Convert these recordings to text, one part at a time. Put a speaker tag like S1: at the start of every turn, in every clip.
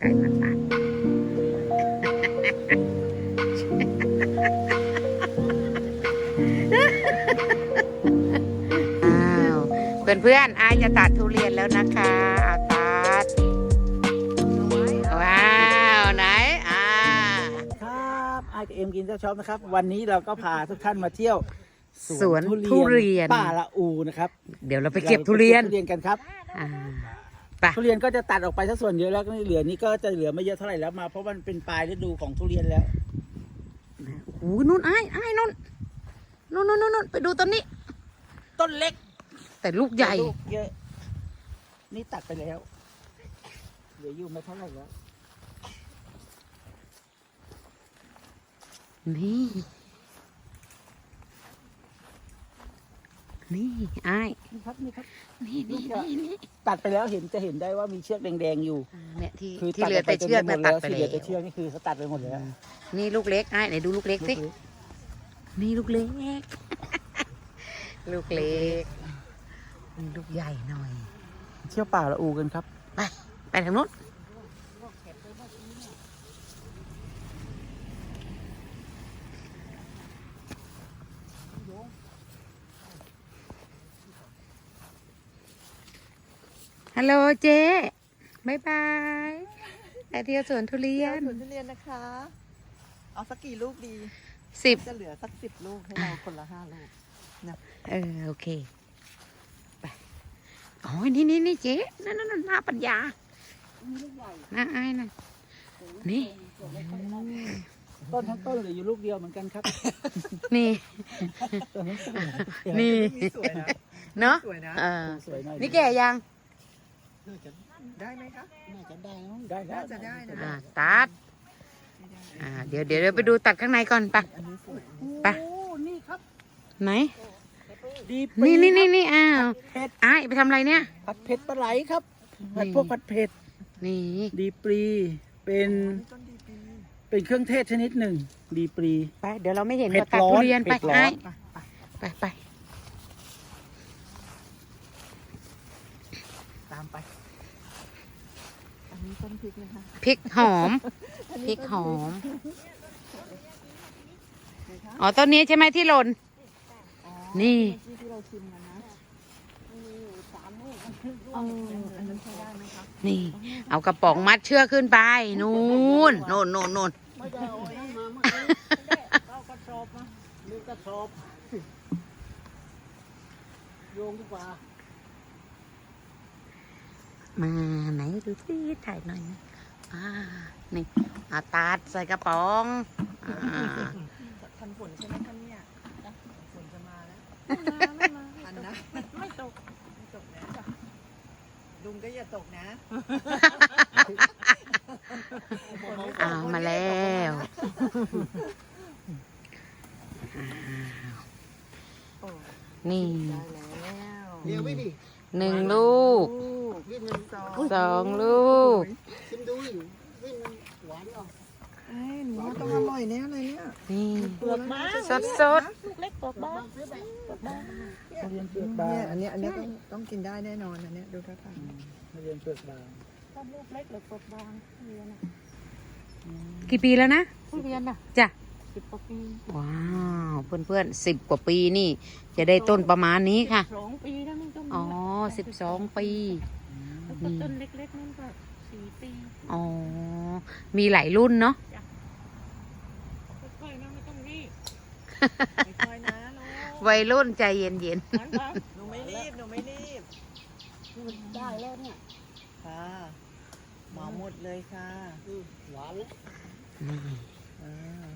S1: ไก่มาตัดอ้าวเพื่อนเพื่อนๆอายจะตัดทุเรียนแล้วนะคะอาตัดว้าวไหนอ่า
S2: ครับไอเอ็มกินเจ้าช็อปนะครับ วันนี้เราก็พาทุกท่านมาเที่ยว
S1: สวนทุเรียน
S2: ป่าละอูนะครับ
S1: เดี๋ยวเราไปเก็บทุเรียน
S2: ทุเรียนกันครับ
S1: อ่า ไป
S2: ทุเรียนก็จะตัดออกไปสักส่วนเยอะแล้วก็เหลือนี่ก็จะเหลือไม่เยอะเท่าไหร่แล้วมาเพราะมันเป็นปลายฤดูของทุเรียนแล้ว
S1: โอ้ยนู่นอ้ายอ้ายนู่นนู่นนู่นนู่นไปดูต้นนี้
S2: ต้นเล็ก
S1: แต่ลูกใหญ่
S2: ลูกเยอะ นี่ตัดไปแล้ว เหลืออยู่ไม่เท่าไหร่แล้ว
S1: นี่ นี่อ้าย
S2: นี่ครับนี่ครับ
S1: นี่นี่นี่นี่
S2: ตัดไปแล้วเห็นจะเห็นได้ว่ามีเชือกแดงๆอยู่
S1: อ่าเนี่ยที่
S2: คือ
S1: ที่เหลือแต่เชือกนะตัดไป
S2: ที่เห
S1: แล้
S2: ลือแต่เชือ
S1: ว
S2: กนี่คือเขาตัดไปหมดแล้ว
S1: นี่ลูกเล็กอ้ายไหนดูลูกเล็กสินี่ลูกเล็ก ลูกเล็กนี่ลูกใหญ่หน่อย
S2: เที่ยวป่าละอูกันครับ
S1: ไปไปทางนู้น ฮัลโหลเจ๊บายบายไปเที่ยวสวนทุเรีย
S3: เที่ยวนสวนทุเรียนนะคะ เอาสักกี่ลูกดี
S1: สิบ
S3: จะเหลือสักสิบลูกให้เราคนละห้าลูก
S1: เออโอเคไปโอ้ยนี่นี่นี่เจ๊นั่นนั่นนั่นหน้าปัญญาหน้าไอ้ายนั่นนี่
S2: ต้นทั้งต้นเหลืออยู่ลูกเดียวเหมือนกันครับ
S1: นี่
S2: ต้นทั้งต้น
S1: นี่
S3: สวยนะ
S1: เนาะ
S3: สวยนะ
S1: เออ
S2: สวยหน่อย
S1: นี่แก่ยัง
S3: ได้ไหมคะ
S2: น่าจะได้มั้งได้แล้ว
S3: น่าจะได้นะ
S1: อ่าตัดอ่าเดี๋ยวเดี๋ยวเดี๋ยวไปดูตัดข้างในก่อนไป
S3: อันนี้สวย
S1: ไป
S2: โอ้นี่ครับ
S1: ไหน
S2: ดี
S1: นี่นี่นี่
S2: ครับ
S1: นี่อ้าว
S2: เผ็ด
S1: ไอ้ายไปทำอะไรเนี่ย
S2: ผัดเผ็ดปลาไหลครับผัด
S1: นี่
S2: พวกผัดเผ็ด
S1: นี่
S2: ดีปรีเป็น
S3: นี่ต้นดีปี
S2: เป็นเครื่องเทศชนิดหนึ่ง ดีปรี
S1: ไปเดี๋ยวเราไม่เห็น
S2: เผ็ด
S1: เราตัด
S2: ร้อน
S1: ทุเรียนไป
S2: เผ็ดร้อน
S1: ไอ้าย
S3: ไปไป
S1: ไปไป
S3: ตามไป อันนี้ ต้นพริกนะคะ
S1: พริกหอม
S3: อัน
S1: พ
S3: นี้
S1: ริกหอม
S3: ต้นพริก
S1: อ๋อต้นนี้ใช่ไหมที่หล่น
S3: อ๋อ
S1: นี่
S3: เมื่อกี้ที่เราชิมกันนะเอออันนั้นใช้ได้ไหมคะ
S1: นี่ เอากระป๋องมัดเชือกขึ้นไป นู่นนู่นนู่นนู่น
S2: ไม่ได้เอาไอ้นั่นมาเมื่อกี้เอากระสอบมาลืมกระสอบโยงดีกว่า
S1: มาไหนดูสิถ่ายหน่อยนะอ่านี่อาตัดใส่กระป๋องอ่า
S3: ทันฝนใช่ไหมคะเนี่ยฝนจะมาแล้วทันนะไม่ตกไม่ตกนะลุงก็อย่าตกนะ
S1: อ้าวมาแล้วนี่
S3: ได้แล้ว
S2: เดี๋ยวไม่ดิ
S1: หนึ่งลูก
S2: รีบมัน
S3: สอง
S1: สองลูก
S2: ชิมดูอยู่รีบมันหวานอะ
S3: เอ้ยหนูว่าต้องอร่อยแน่เลยเนี่ย
S1: นี่
S3: เปลือกบาง
S1: สดสด
S2: ทุเรียนเปลือกบา
S3: เนี่ย
S2: ง
S3: อันเนี้ยอันเนี้ยต้องต้องกินได้แน่นอนอันเนี้ยดูท่าทาง
S2: ทุเรียนเปลือกบาง
S1: กี่ปีแล้วนะ
S4: ทุเรียนอะ
S1: จ้ะ
S4: สิบกว่าปี
S1: ว้าวเพื่อนเพื่อนสิบกว่าปีนี่ จะได้ต้นประมาณนี้ค่ะ
S4: สองปีแล้วนี่ต้น
S1: อ๋อสิบสองปี
S4: แล้วก็ต้นเล็กๆนั่นก็สี่ปี
S1: อ๋อ มีหลายรุ่นเนาะ
S4: ค่อยๆนะไม่ต้องรีบ
S3: ค่อยๆนะลูก
S1: วัยรุ่นใจเย็นเย็น
S4: หวานหวาน
S3: หนูไม่รีบ หนูไม่รีบ
S2: ได้แล้วเนี่ย
S3: ค่ะเหมาหมดเลยค่ะ
S2: อืมหวานแล้ว
S1: ๆนี่
S3: อ่า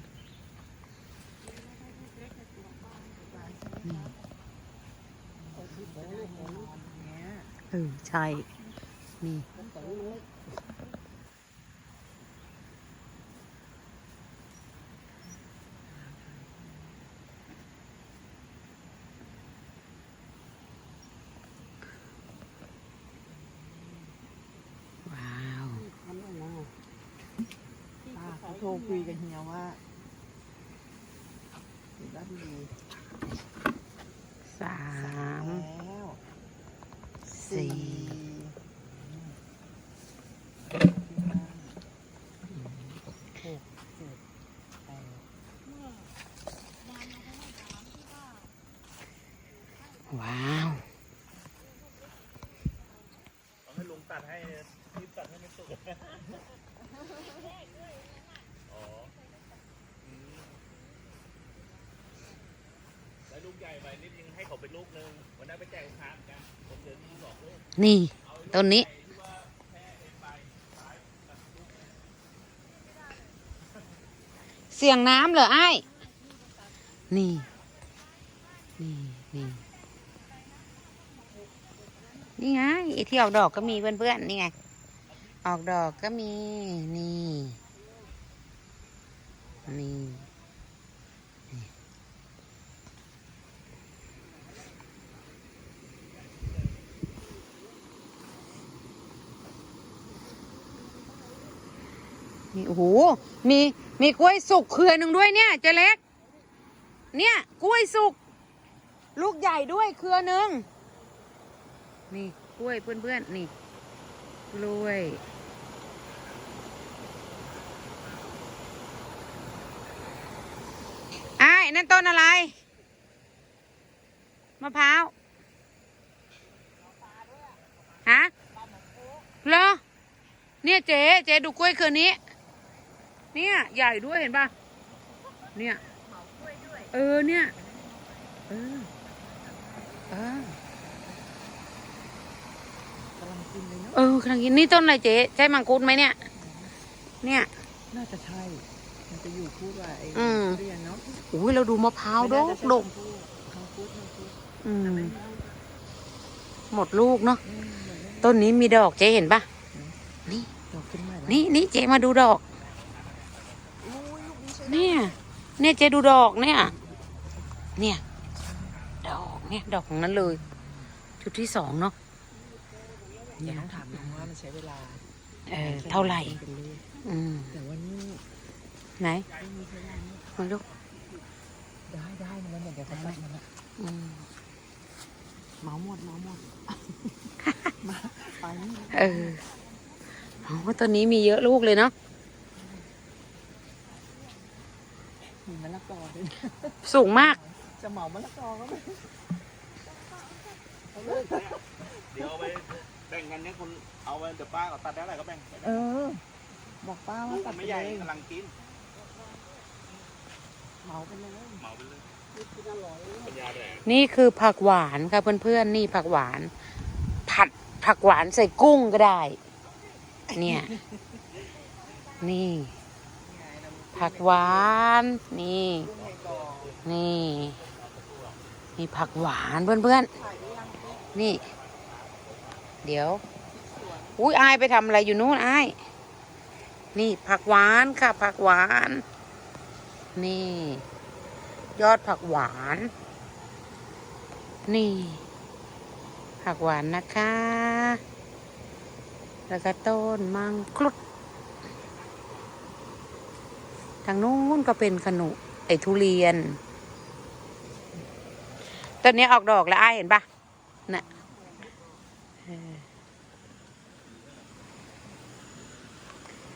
S3: เนี่ย
S1: เออใช่ นี่ ว้าว
S3: ป้าเขาโทรคุยกับเฮียว่าเห็นว่าดี
S1: สา สี่
S3: ว้าว
S1: ให้
S3: ลุงตัด
S5: ให้รีบตัดให้ไม่สุดอ๋อแล้วลูกใหญ่ไปนิดนึง ลูกนึงวันนั้นไปแจกลูกค้าเหมือนกันผมเจอที่สองลูก
S1: นี่ต้นนี้ เสียงน้ำเหรอไอ้นี่ นี่นี่นี่ไงไอ้ที่ออกดอกก็มีเพื่อนๆนี่ไง ออกดอกก็มี นี่ นี่ นี่โอ้โหมีมีกล้วยสุกเครือหนึ่งด้วยเนี่ยเจเล็ก เนี่ยกล้วยสุก ลูกใหญ่ด้วยเครือหนึ่งนี่กล้วยเพื่อนๆนี่กล้วยไอ้นั่นต้นอะไรมะพร้าวฮะเหรอเนี่ยเจ๊เจ๊ดูกล้วยเครือนี้ เนี่ย ใหญ่ด้วยเห็นปะเนี่ย เออเนี่ย เออเออกำ
S3: ลังกินเลยเนาะ
S1: เออกำลังกินนี่ต้นอะไรเจ๊ใช่มังคุดไหมเนี่ย เนี่ย
S3: น่าจะใช่ มันจะอยู่คู่กับไอ้
S1: อืม
S3: ทุเรียนเนาะ
S1: อุ้ยเราดูมะพร้าวดกดก
S3: มังคุดมังคุด
S1: อืม
S3: ไม่
S1: หมดลูกเนาะ
S3: อืมเหมือนเล่น
S1: ต้นนี้มีดอกเจ๊เห็นปะนี่
S3: ดอกขึ้นใหม่แล้ว
S1: นี่นี่เจ๊มาดูดอก
S3: โอ้ยลูกนี้ใช้ได้
S1: เนี่ย เนี่ยเจ๊ดูดอกเนี่ย เนี่ย ดอกเนี่ยดอกของนั้นเลยชุดที่สองเนาะ
S3: เดี๋ยวต้องถามน้องว่ามันใช้เวลา
S1: เออเท่าไหร่
S3: เป็นลูก
S1: อืม
S3: แต่ว่านี่
S1: ไหน
S3: ไม่มีใช้ได้นะ
S1: มาลูก
S3: ได้ได้นะมันเดี๋ยวเขาใส่มันอะ
S1: อืม
S3: เหมาหมดเหมาหมดมาไปนี่
S1: เอออ๋อต้นนี้มีเยอะลูกเลยเนาะ
S3: มีมะละกอด้วย
S1: สูงมาก
S3: จะเหมามะละกอก็ไม่
S5: เดี๋ยวเอาไปแบ่งกันเนี่ยคุณเอาไปเดี๋ยวป้าก็ตัดได้อะไรก็แบ่ง
S3: เออ บอกป้า
S5: ลู
S3: ว่ากตั
S5: มั
S3: ด
S5: น
S3: ไป
S5: ไม่
S3: เล
S5: ใหญ่
S3: ย
S5: กำลังกิน
S3: เหมาไปเลย
S5: เหมาไปเลยปัญญาแดง
S1: นี่คือผักหวานค่ะเพื่อนๆนี่ผักหวาน ผัดผักหวานใส่กุ้งก็ได้ เนี่ย นี่ ผักหวาน นี่ นี่นี่ผักหวานเพื่อนๆ นี่ เดี๋ยว อุ้ยอายไปทำอะไรอยู่นู้นอาย นี่ผักหวานค่ะ ผักหวาน นี่ ยอดผักหวาน นี่ ผักหวานนะคะ แล้วก็ต้นมังคุด ทางนู้นก็เป็นขนุไอทุเรียนต้นนี้ออกดอกแล้วอ้ายเห็นปะน่ะเออ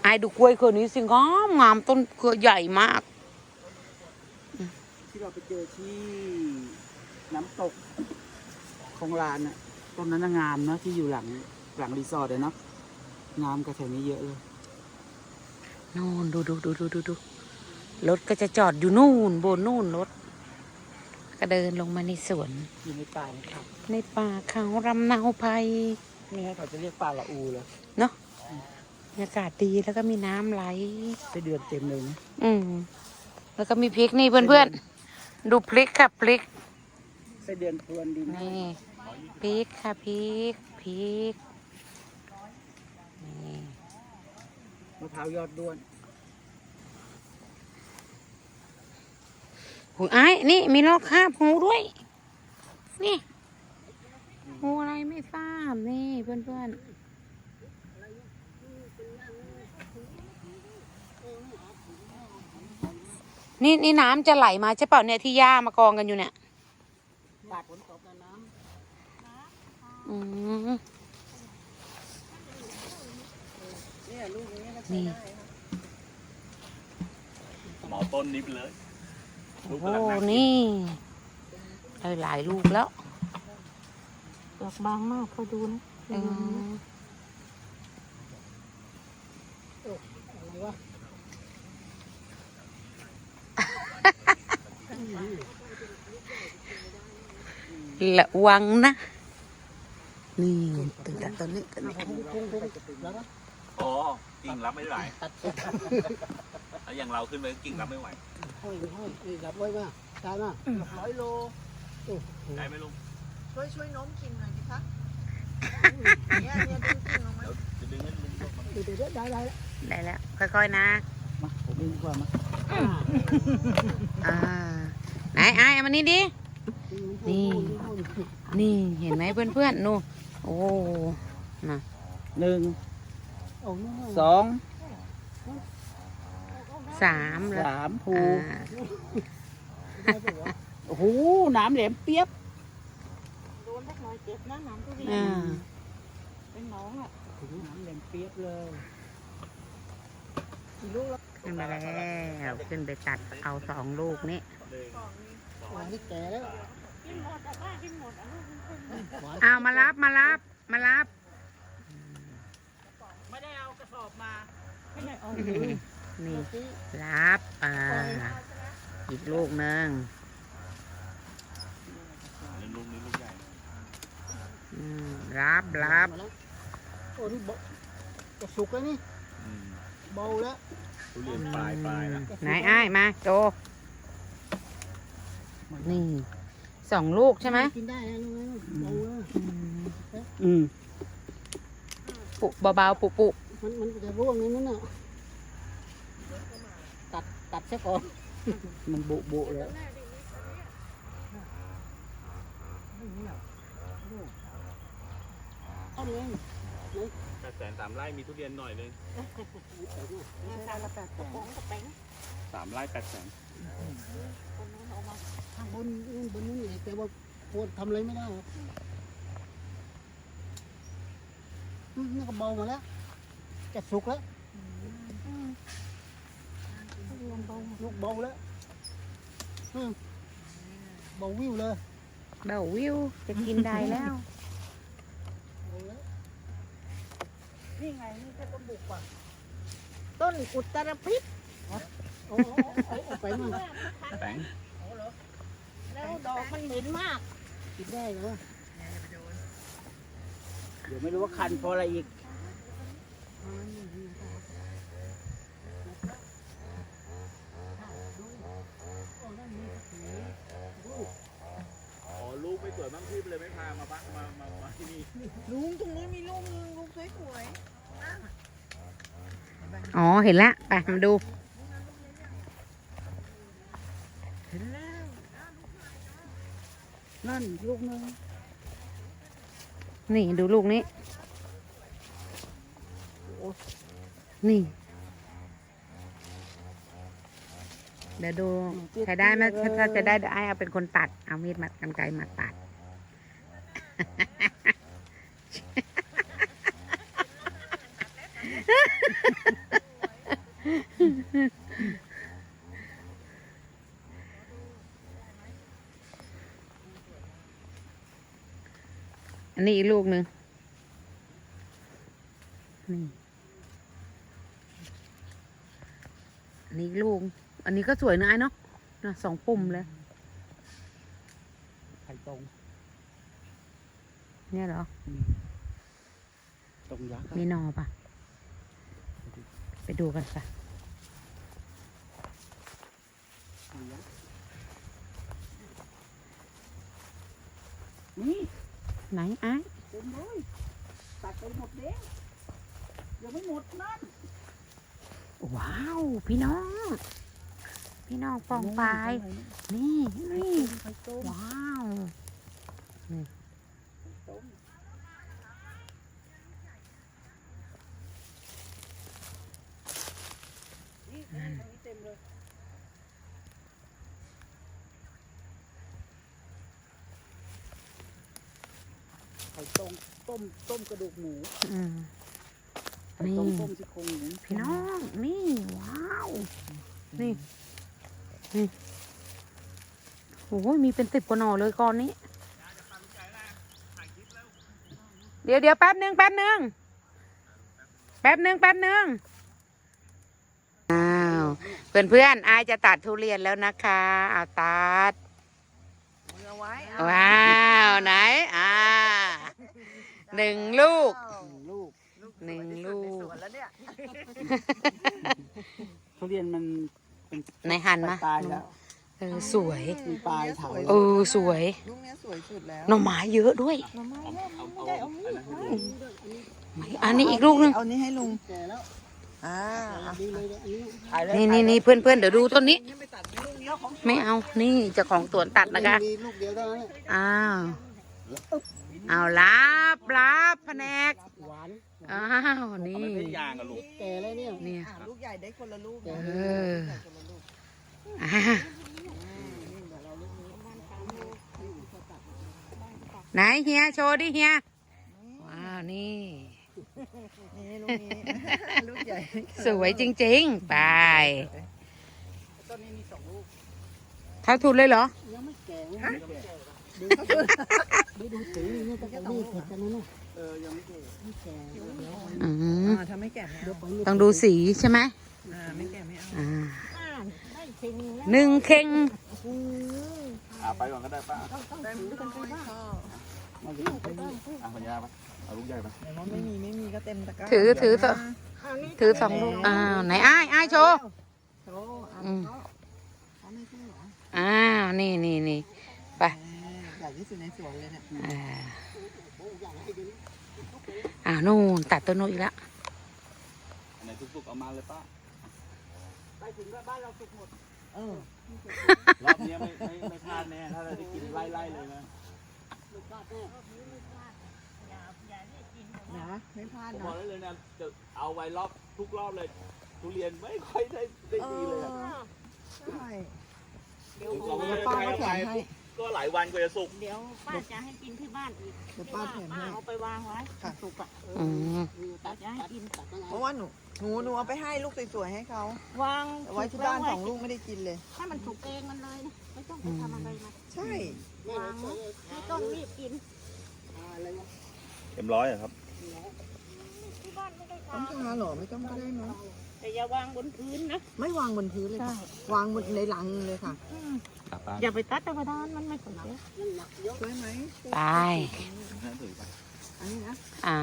S1: อ้ายดูกล้วยเครือนี้สิงามงามต้นเครือใหญ่มาก
S2: ที่เราไปเจอที่น้ำตกของลานอะต้นนั้นน่ะงามนะที่อยู่หลังหลังรีสอร์ทเลยเนาะงามกว่าแถวนี้เยอะเลย
S1: นู่นดูดูดูดูดูดู รถก็จะจอดอยู่นู่นบนนู่นรถ ก็เดินลงมาในสวน
S2: อยู่ในป่านะครับ
S1: ในป่าเขารำเนาภัย
S2: นี่ฮะเขาจะเรียกป่าละอูเลย
S1: เนาะบรรยากาศดีแล้วก็มีน้ำไหล
S2: ไปเดือนเต็มเลยนะ
S1: อืมแล้วก็มีพริกนี่เพื่อนๆ ดูพริกค่ะพริก
S2: ไปเดือนพรวนดิน
S1: นี่พริกค่ะพริกพริกนี่
S2: มะพร้าวยอดด้วน
S1: หูไอ้ายนี่มีลอกคราบหูด้วย นี่หูอะไรไม่ทราบนี่เพื่อนๆนี่นี่น้ำจะไหลมาใช่เปล่าเนี่ยที่หญ้ามากองกันอยู่เนี่ย
S2: บาดฝนตกแล้วน้
S1: อืม
S3: เนี่ยลูกนี้ก็
S1: นี่
S3: ใช้ได้ค่ะ
S5: เหมาต้นนี้ไปเลย ลู
S1: โอ้
S5: ก
S1: โห
S5: กำลังน่ากิน
S1: นี่ได้หลายลูกแล้ว
S4: ดอกบางมากพอดูนะ
S1: เออระวังนะ นี่ตึงแต่ต้นนี้ต้นนี้
S5: อ๋อกิ่งรับไม่ไหวแล้วอย่างเราขึ้นไปกิ่งรับไม่ไหว
S2: ห้อยห้อยรับไว้มาตายมา
S3: ร้อยโล
S5: ได้ไหมลุง
S3: ช่วยช่วยโน้มกิ่งหน่อยสิคะเนี่ยเนี่ยดึงกิ่งลงมา
S5: เดี๋ยวจะดึงให้ลุงลงมา
S2: เดี๋ยวได้ได้
S1: ได้แล้ว ค่อยๆนะ
S2: มาผมเองดีกว่ามา
S1: อ่าไหนไอ้เอามานี่ดิ นี่ นี่เห็นไหมเพื่อนๆนู่นโอ้น่ะ
S2: หนึ่งสอง
S1: สามแล้ว
S2: สามผู
S1: อ่า
S2: โอ้โหน้ำแหลมเปียบ
S4: โดนสักหน่อยเจ็บนะน้ำทุเรียน
S1: อ่า
S4: เป็นหน้องอะ
S2: น้ำแหลมเปียบเลย
S1: ขึ้นมาแล้วขึ้นไปตัดเอาสองลูกนี้
S2: หวานที่แก่แล้ว
S4: กินหมดแต่ว่ากินหมดอะลูกมันเป็น
S2: หวาน
S1: เอามารับมารับมารับ
S3: ไม่ได้เอากระสอบมา
S4: ไม่ได้เอา
S1: นี่รับอ่าอีกลูกหนึ่ง
S5: นี่ลุงนี่ลูกใหญ่
S1: อืมรับรับ
S2: โอ้นี่เบาจะสุกแล้วนี่
S5: อืม
S2: เบาแล้ว
S5: ทุเรียนปลายปลายแล้ว
S1: ไหนอ้ายมาโจนี่สองลูกใช่ไหม
S2: กินได้นะลูกนะเบาแล้ว
S1: อืม
S2: อืม
S1: ปุเบาๆปุปุ
S2: มันมันจะร่วงในนั้นน่ะ ตัดตัดซะก่อนมันโบโบแล้วต้นเอง
S5: แปดแสนสามไร่มีทุเรียนหน่อยนึง
S4: ราคาละแปดกระป๋องกระแป้ง
S5: สามไร่แปดแสน
S4: คนนู้นเอามา
S2: ข้างบนนู่นบนนู้นนี่แต่ว่าปวดทำอะไรไม่ได้หรอกอืมนี่ก็เบามาแล้วจะสุกแล้ว ลูกเบาแล้วอืมเบาวิวเลย
S1: เบาวิวจะกินได้แล้ว
S2: เบาแล้ว
S3: นี่ไงนี่จะต้นบุกว่ะต้นอุตรพิษ
S2: เอาเอาเอาเอาไปมา
S5: แตง
S4: แล้วดอกมันเหม็นมาก
S2: กินได้เหรอเดี๋ยวไม่รู้ว่าคันเพราะอะไรอีก
S5: อ๋อลูกไม่ สวยบ้างพี่เลยไม่พามาบ้านมามามาที่นี่
S3: ลุงตรงนู้นมีลูกนึงลูกสวย
S1: อ๋อเห็นละไปมาดู
S3: ๆเห็นแล้ว
S2: นั่นลูกนึง
S1: นี่ดูลูกนี้ นี่ เดี๋ยวดูใครได้ไหมถ้าถ้าจะได้เดี๋ยวไอ้เอาเป็นคนตัด เอามีดมากันไกรมาตัด อันนี้อีกลูกหนึ่งนี่อันนี้ลูก อันนี้ก็สวยนะไอ้เนาะนะสองปุ่มเลย
S2: ไข่ตรง
S1: เนี่ยเหรอ
S2: ตรงยักษ์
S1: มีหนอปะไปดูกันค่ะ
S2: นี่
S1: ไหนไอ้
S2: เต็มเลยตัดไปหมดเด้งยังไม่หมดนั่น
S1: ว้าว พี่น้อง พี่น้องปองปลาย นี่ นี่
S2: ไข่ต้ม
S1: ว้าว
S2: นี่ตรงนี้เต็มเลยไข่ต้ มต้มต้มกระดูกหมู
S1: อืม
S2: ไข่ต้ม
S1: นี่
S2: ต้มซี่โครงหมู
S1: พี่น้องนี่ว้าวนี่นี่โอ้ยมีเป็นสิบกว่าหน่อเลยก้อนนี้ เดี๋ยวเดี๋ยวแป๊บหนึ่งแป๊บหนึ่งแป๊บหนึ่งแป๊บหนึ่งเพื่อนเพื่อนๆอายจะตัดทุเรียนแล้วนะคะเอาตัด
S3: มือเอาไว้
S1: ว้าว ไหน อ่า หนึ่งลูก
S2: ลูก
S1: หนึ่งลูก
S3: สวนแล้วเนี่ย
S2: ทุเรียนมันเป็น
S1: ไหนหันมา
S2: ตายแล้ว
S1: เออสวย
S2: มันปลายเถา
S1: เออสวย
S3: ลูกเนี้ยสวยสุดแล้ว
S1: หน่อไม้เยอะด้วย
S5: เอาเอาเอาอันนั้นให้ดู
S1: อันนี้อีกลูกหนึง
S3: เอานี้ให้ลุง
S2: แก่แล้ว
S3: อ่า
S2: ดีเลยอันนี้
S3: ถ่ายเลย
S1: นี่นี่นี่เพื่อนเพื่อนๆเดี๋ยวดูต้นนี้
S3: นี่ไปตัดให้ลุงเนี้ยของ
S1: ไม่เอานี่เจ้าของสวนตัดนะคะ
S2: มีลูกเดียวเท่านั้น
S1: อ้าว เอารับรับแผนก
S2: หวาน
S1: อ้าว
S5: เอา
S1: นี่
S5: ไม่ได้ยางอะลูก
S2: แก่แล้วเนี่ย
S1: เนี่ย
S3: อ่าลูกใหญ่ได้คนละลูก
S1: เอ
S3: นะ
S1: อ
S3: คนละลูก
S1: อ่าไหนเฮียโชว์ดิเฮียว้าวนี่
S3: นี่ลูกนี้ลูกใหญ่
S1: สวยจริงๆ ไป
S2: ต้นนี้มีสองลูก
S1: เท่าทุนเลยเหรอ
S2: ยังไม่แก่ยังไม่แก่ ดูดูดูสีนี่ตั้งแต่นี่เสร็จกันนะเนี่ยเออยังไม่แก่ไม่แก่เดี๋ยว
S1: อืม
S3: อ่าถ้าไม่แก่ไม่เอา
S2: ไปนี่
S1: ต้องดูสีใช่ไหม
S3: อ่าไม่แก่ไม่เอา
S1: อ่า
S4: อ่าได้เซ็งแล้ว
S1: หนึ่งเข่ง
S5: อ่าไปก่อนก็ได้ป้า
S4: ต้องต้องถือกันไปบ้าง
S2: มาดูไปนี่
S5: อะปัญญาปะเอาลูกใหญ่ปะ
S3: แต่ว่าไม่มีไม่มีก็เต็มตะกร้า
S1: ถือถือสอง
S4: อันนี้
S1: ถือสองลูกอ้าวไหนอ้ายอ้ายโชว์
S3: โชว์อะ
S1: อืม
S3: เขาไม่ใช่เหรอ
S1: อ้าวนี่นี่นี่ไป
S3: อ่าให ญ่ที่สุดในสวนเลยเนี่ย
S1: อ่าอ้าวนู่นตัดต้นโน้นอีกแล้ว
S5: อันไหนทุกๆเอามาเลยป้า
S2: ไปถึงก็บ้านเราสุกหมด
S3: เออ
S5: รอบนี้ไม่ไม่ไม่พลาดแน่ ถ้าเราได้กินไล่ๆเลยนะ
S2: ลูกบ้านแน่
S3: นะไม่พลาด
S5: ผม
S3: นะ
S5: บอกได้เลยนะจะเอาไว้รอบทุกรอบเลย ทุเรียนไม่ค่อยได้ได้ดีเลยอะ
S3: ใช่
S5: เราไม่ได้
S3: ป้า
S5: ไป
S3: ก็แถ
S5: ไป
S3: มให้
S5: ก็หลายวันกว่าจะสุก
S4: เดี๋ยวป้าจะให้กินที่บ้านอีก
S3: เดี๋ยวป้าแถม
S4: ป้า
S3: ให้
S4: เอาไปวางไว้
S3: ค่ะ
S4: สุกอะ
S1: อืม
S4: ป้าจะให้กิน
S2: ตัดตั้ง
S3: เพราะว่าหนูหนูหนูเอาไปให้ลูกสวยๆให้เขา
S4: วาง
S3: แต่ไว้ที่บ้านสองลูกไม่ได้กินเลย
S4: ให้มันสุกเองมันเลยนะไม่ต้องไปทำอะไรมัน
S3: ใช่
S4: วางไว้ไม่ต้องรีบกิน
S2: อะไรวะ
S5: เต็มร้อยอะครับ
S4: ที่บ้านไม่ได้
S3: ต้อง
S4: ทำ
S3: ทาเหรอไม่ต้องก็ได้มั้ง
S4: แต่อย่าวางบนพื้นนะ
S3: ไม่วางบนพื้นเลยค่ะ วางบนในหลังเลยค่ะ
S5: กลับบ้าน
S4: อย่าไปตัดธรรมดามันไม่สวย
S3: ช่วยไหม
S1: ไป
S5: ถือไป
S3: อันนี้นะ
S1: อ่า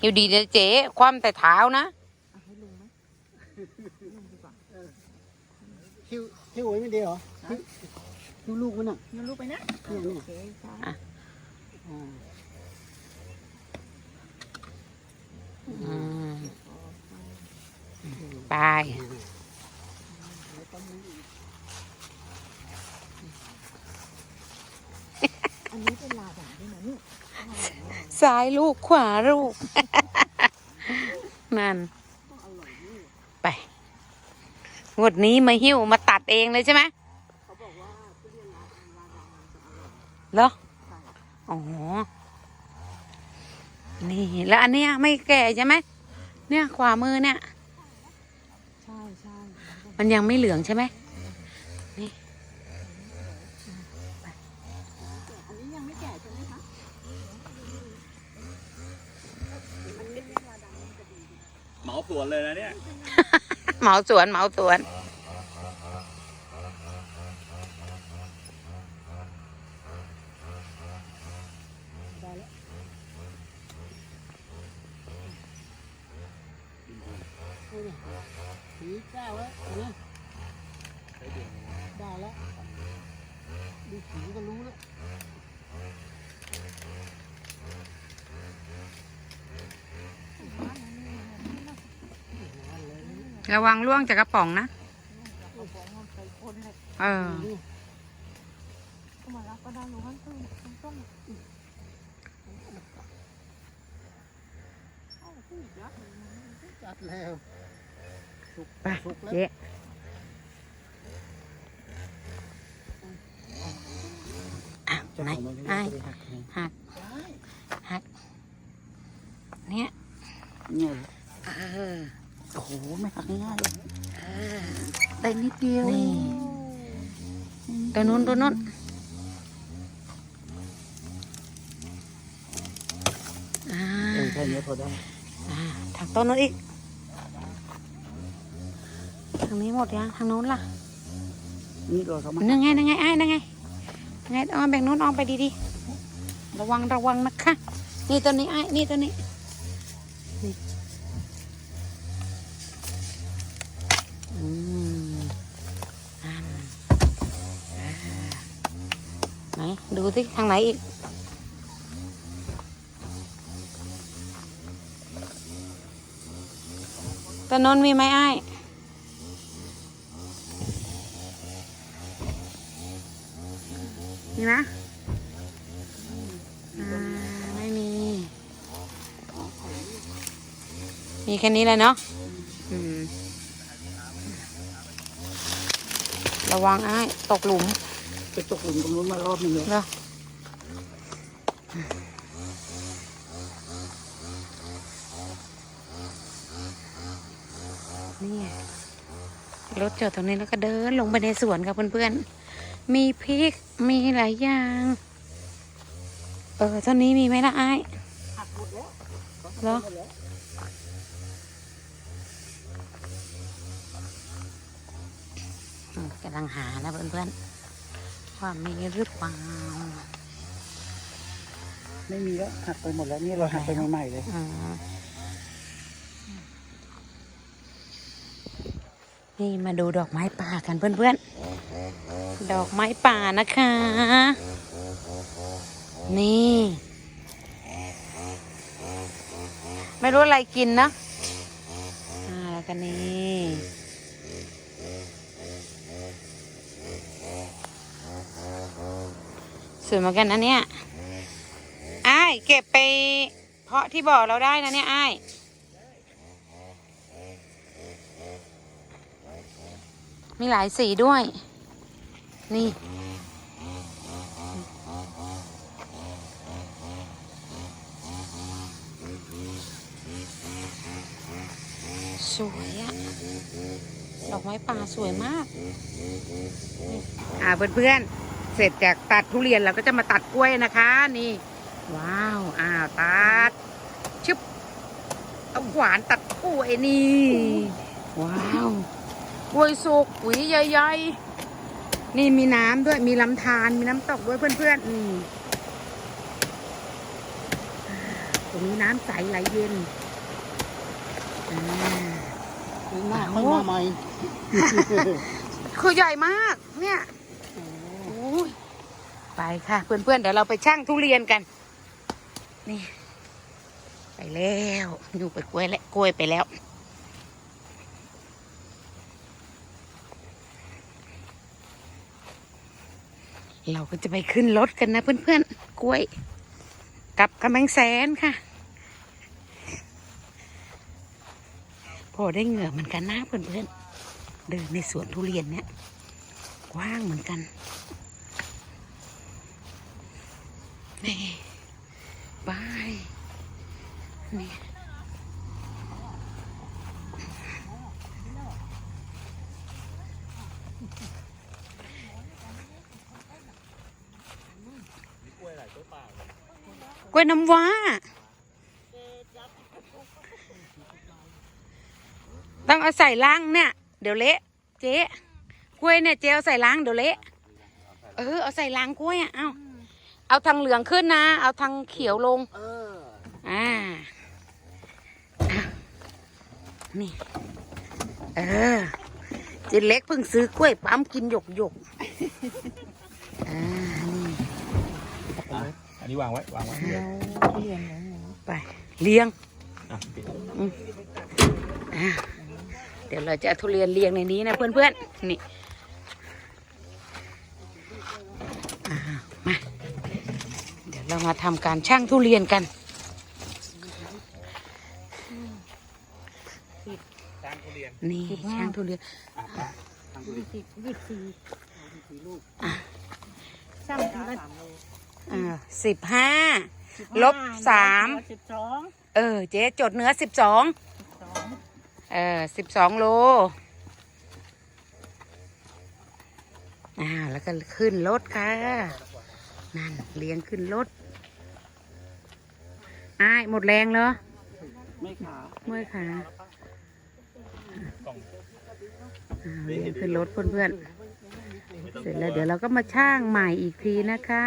S1: อยู่ดีนะเจ๊คว่ำแต่เท้านะ
S3: อะให้ลุงไหมลุงดีกว่า
S2: คิวคิวไว้ไม่ดีเหรอคิวคิวลูกมันอะ
S3: งั้นลูกไปนะ
S2: เนี่ยเนี่ย
S3: โอเคค่ะ
S2: อ่า
S1: อืมไป
S3: อั นนี้เป็นลาด่างด้วยนะเนี่ย
S1: ซ้ายลูกขวาลูก นั่น ไป งวดนี้มาหิ้วมาตัดเองเลยใช่ไหม
S3: เขาบอกว่าทุเรียนลาด่างลาด่างมันจะอร่อย
S1: เหรอ
S3: ค่ะ
S1: อ๋อ นี่ แล้วอันเนี้ยไม่แก่ใช่ไหม เนี่ยขวามือเนี่ย
S3: ใช่ใช่
S1: มันยังไม่เหลืองใช่ไหม
S3: อันนี้ยังไม่แก่ใช่ไหมคะ
S5: เหมา สวนเลยนะเนี่ย
S1: เหมาสวนเหมาสวน
S2: สีแก้วแล้วนะได้แล้วดูสีก็รู้แล้ว
S1: ระวังล่วงจากกระป๋องนะ เออ
S4: ก็มารับก็ได้หนูให้ต้องต้อง
S2: จัดแล้วสุก
S1: ไป
S2: สุกแล้ว
S1: เจ๊อะไหนไอ้หักหักเนี่ย
S2: เนี่ย
S1: เออ
S2: โอ้โหไม่หักง่ายๆเลย
S1: เออ
S2: ได้นิดเดียว
S1: นี่ตัวนู้นตัวนู้นอ่า
S2: เออแค่นี้พอได้
S1: อ่าทางต้นนู้นอีก ทางนี้หมดยัง ทางโน้นล่ะ
S2: นี่รถเขามา
S1: นั่งไงนั่งไงไอ้นั่งไงนั่งไงเอาแบ่งโน้นออกไปดีๆ ระวังระวังนะคะ นี่ตัวนี้ไอ้นี่ตัวนี้นี่อืมนั่นอ่าไหนดู สิทางไหนอีกตอนนนมีไหมไอ้ายมีไหมอ่าไม่มี มีแค่นี้เลยเนาะอืมระวังไอ้ายตกหลุม
S2: ไปตกหลุมตรงนู้นมารอบหนึงเลย
S1: เนาะนี่ไง รถจอดตรงนี้แล้วก็เดินลงไปในสวนกับเพื่อนๆ มีพริก มีหลายอย่าง เออต้นนี้มีไหมล่ะไอ้าย
S2: หักหมดแล้ว
S1: เหรออืมกำลังหานะเพื่อนๆ ว่ามีหรือเปล่า
S2: ไม่มีแล้วหักไปหมดแล้วนี่เราหักไปใหม่ๆเลย
S1: อืม นี่มาดูดอกไม้ป่ากันเพื่อนๆ ดอกไม้ป่านะคะ นี่ ไม่รู้อะไรกินนะอ่าแล้วก็นี่สวยเหมือนกันนะเนี่ย อ้าย เก็บไปเพาะที่บ่อเราได้นะเนี่ย อ้าย มีหลายสีด้วย นี่ สวยอะดอกไม้ป่าสวยมาก อ่าเพื่อนๆ เสร็จจากตัดทุเรียนเราก็จะมาตัดกล้วยนะคะ นี่ ว้าว อ้าวตัด ชึบเอาขวานตัดกล้วยนี่ ว้าว กล้วยสุกหวีใหญ่ๆ นี่มีน้ำด้วยมีลำธารมีน้ำตกด้วยเพื่อนๆนี่ตรงนี้น้ำใสไหลเย็นอ่า
S2: หน้าไม่มาใหม่
S1: คือใหญ่มาก เนี่ยโอ้ยไปค่ะ เพื่อนๆ เดี๋ยวเราไปช่างทุเรียนกัน นี่ ไปแล้วอยู่ไปกล้วยแล้วกล้วยไปแล้ว เราก็จะไปขึ้นรถกันนะเพื่อนๆ กล้วย กับกำแพงแสนค่ะ พอได้เหงื่อเหมือนกันนะเพื่อนๆ เดินในสวนทุเรียนเนี่ยกว้างเหมือนกันนี่บายนี่ ล้วยน้ำว้า ต้องเอาใส่ล้างเนี่ย เดี๋ยวเละเจ๊กล้วยเนี่ยเจ๊เอาใส่ล้างเดี๋ยวเละเออเอาใส่ล้างกล้วยอะเอาเอาทางเหลืองขึ้นนะ เอาทางเขียวลง
S2: เออ
S1: อ่านี่เออเจ๊เล็กเพิ่งซื้อกล้วยปั๊มกินหยกหยกๆอ่านี่
S5: อั นนี้วางไว้วางไว้
S1: ไปเลี้ยง
S5: อะปิด
S1: อะเดี๋ยวเราจะเอาทุเรียนเรียงในนี้นะเพื่อนๆนี่อ่ามาเดี๋ยวเรามาทำการช่างทุเรียนกัน
S5: จานทุเรียน
S1: นี่ช่างทุเรียน
S5: อะไปทางทุเรียน
S4: สิบยี่สิบ
S3: ช่างทีละ
S1: อ่า สิบห้า ลบสาม
S4: สิบสอง
S1: เออ เจ๊จดเนื้อสิบสอง
S4: สอง
S1: เออสิบสองโล อ่า แล้วก็ขึ้นรถค่ะ นั่นเลี้ยงขึ้นรถอ้ายหมดแรงเหรอ
S2: ไม่ขา
S1: เมื่อยขาอ่าเลี้ยงขึ้นรถเพื่อนๆ เสร็จแล้วเดี๋ยวเราก็มาช่างใหม่อีกทีนะคะ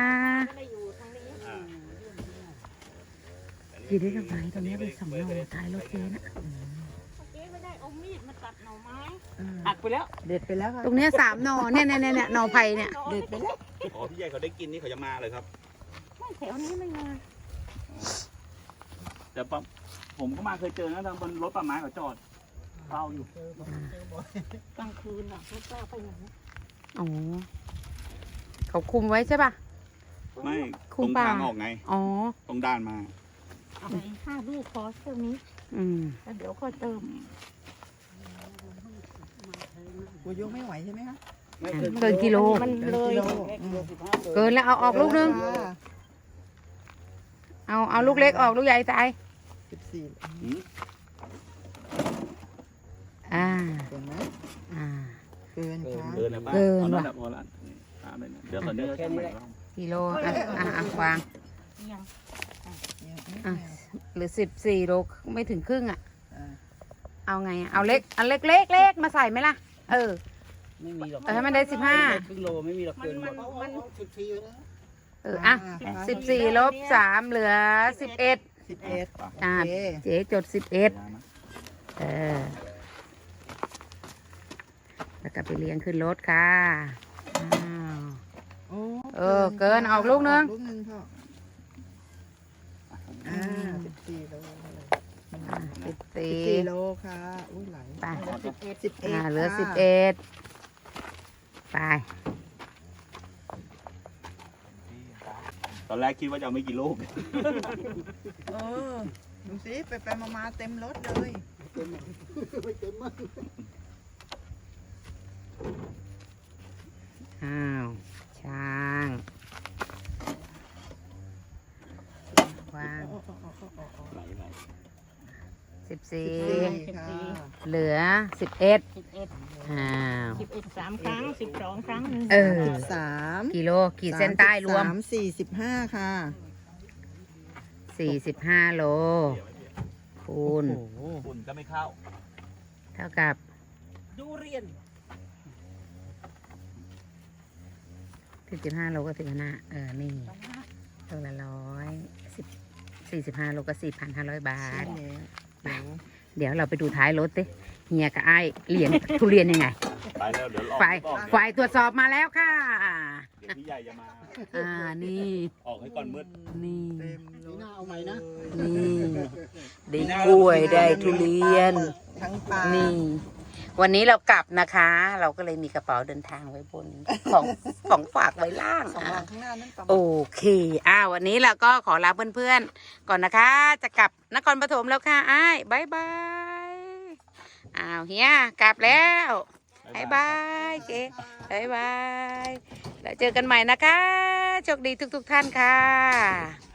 S1: อยู่ได้ทำไมตรงนี้เป็นสองโลท้ายรถเจ๊นะ
S4: เจ๊ไม่ได้เอามีดมาตัดหน่อไม้
S2: หักไปแล้ว
S3: เด็ดไปแล้วค่ะ
S1: ตรงเนี้ยสามหนอเนี่ยเนี่ยเนี่ยเนี่ยหนอไผ่เนี่ย
S3: เด็ดไปแล้ว
S5: อ๋อพี่ใหญ่เขาได้กินนี่เขาจะมาเลยครับ
S4: ไม่แถวนี้ไม่มา
S5: แต่ปั๊มผมก็มาเคยเจอนะทางบนรถป่าไม้เขาจอดเฝ้าอยู่
S4: กลางคืนอะไม่กล้าไปไหน
S1: อ๋อเขาคุมไว้ใช่ป่ะ
S5: ไม่
S1: คุ
S5: ต
S1: ณ
S5: รง
S1: ป่า
S5: ทางออกไง
S1: อ๋อ
S5: ตรงด้านมา
S4: ไหนห้าลูกพอเท่านี้
S1: อืม
S4: แล้วเดี๋ยวค่อยเติม
S3: กูยกไม่ไหวใช่ไหมคะ
S2: ไม่
S1: เกินกิโล
S4: มันเลย
S3: กิโล
S1: เกินแล้วเอาออกลูกนึง เอาเอาลูกเล็กออกลูกใหญ่ตาย
S3: สิบสี่
S5: อืม
S1: อ่า
S3: เกินไหม
S1: อ่า
S3: เกินค่ะ
S5: เดินนะป้า
S1: เดิน
S5: เอานั่น
S1: ว่ะ
S5: แหละพอละตามไปนะเดี๋ยวตอนนี้เราจะไปแล้ว
S1: กิโล อะอะอะวาง
S4: ยัง
S1: อะหรือสิบสี่โลไม่ถึงครึ่งอะ
S3: อ่า
S1: เอาไงอะเอาเล็กเอาเล็กเล็กเล็กมาใส่ไหมล่ะ เออ
S2: ไม่มีหรอก
S1: เออให้มันได้สิบห้า
S2: ครึ่งโลไม่มีหรอกเกินหมด
S4: มัน
S2: สิบสี่นะ
S1: เออ อะสิบสี่ลบสามเหลือสิบเอ็ด
S3: สิบเอ็ด
S1: อะ
S3: โอเค
S1: เจ๊จดสิบเอ็ดเออ แล้วก็ไปเลี้ยงขึ้นรถค่ะอ้าว
S3: โอ้
S1: เออเกินออกลูกนึง
S3: ลูกนึงพ่ออ่า สิบสี่โล
S1: อะสิบ
S3: สิบ
S1: สี่
S3: สี่โลค่ะอุ้ยไหล
S1: ไป
S3: สิบเอ็ดสิบเอ็ด
S1: อ่าเหลือ
S3: ค่ะ
S1: สิบเอ็ดไป
S5: ตอนแรกคิดว่าจะเอาไม่กี่ลูก
S3: เออดูสิไปไปมามาเต็มรถเลย
S1: อ้าว ช้าง วาง
S5: ไหลไหล
S1: สิบสี่
S3: สิบสี่ค่ะ
S1: เหลือ สิบเอ็ด
S4: สิบเอ็ด
S1: อ้าว
S4: สิบเอ็ดสามครั้งสิบสองครั้ง
S1: เออ
S3: สาม
S1: กิโลขีดเส้นใต้รวม
S3: สามสี่สิบห้าค่ะ
S1: สี่สิบห้าโลคูณ
S3: โอ้โห
S5: ฝุ่นก็ไม่เข้า
S1: เท่ากับ
S3: ดูเรียน
S1: สิบสิบห้าโลก็สิบห้าเออ นี่ตัวละร้อยสิบสี่สิบห้าโลก็สี่พันห้าร้อยบา
S3: ใช่
S1: ท
S3: แล้ว
S1: เดี๋ยวเราไปดูท้ายรถดิ เฮียกับไอ้ายเลี้ยงทุเรียนยังไง
S5: ไปแล้วเดี๋ยวรอ
S1: ฝ่าย
S5: ก่อน
S1: ฝ่ายตรวจสอบมาแล้วค่ะ
S5: เดี๋ยวพี่ใหญ่จะมา
S1: อ่านี่
S5: ออกให้ก่อนมืด
S1: นี่
S3: เต็มรถ
S2: เอาใหม่นะ
S1: นี่ได้กล้วยได้ทุเรียน
S3: ทั้งปลา
S1: นี่ วันนี้เรากลับนะคะ เราก็เลยมีกระเป๋าเดินทางไว้บน ของของฝากไว้ล่าง
S3: สอง
S1: อะ
S3: วางข้างหน้านั่นปลา
S1: โอเคอ่าวันนี้เราก็ขอลาเพื่อนๆ ก่อนนะคะ จะกลับนครปฐมแล้วค่ะ อ้ายบายบาย อ้าวเฮียกลับแล้วบายบายเจ๊บายบายแล้วเจอกันใหม่นะคะโชคดีทุก ๆ ท่านค่ะ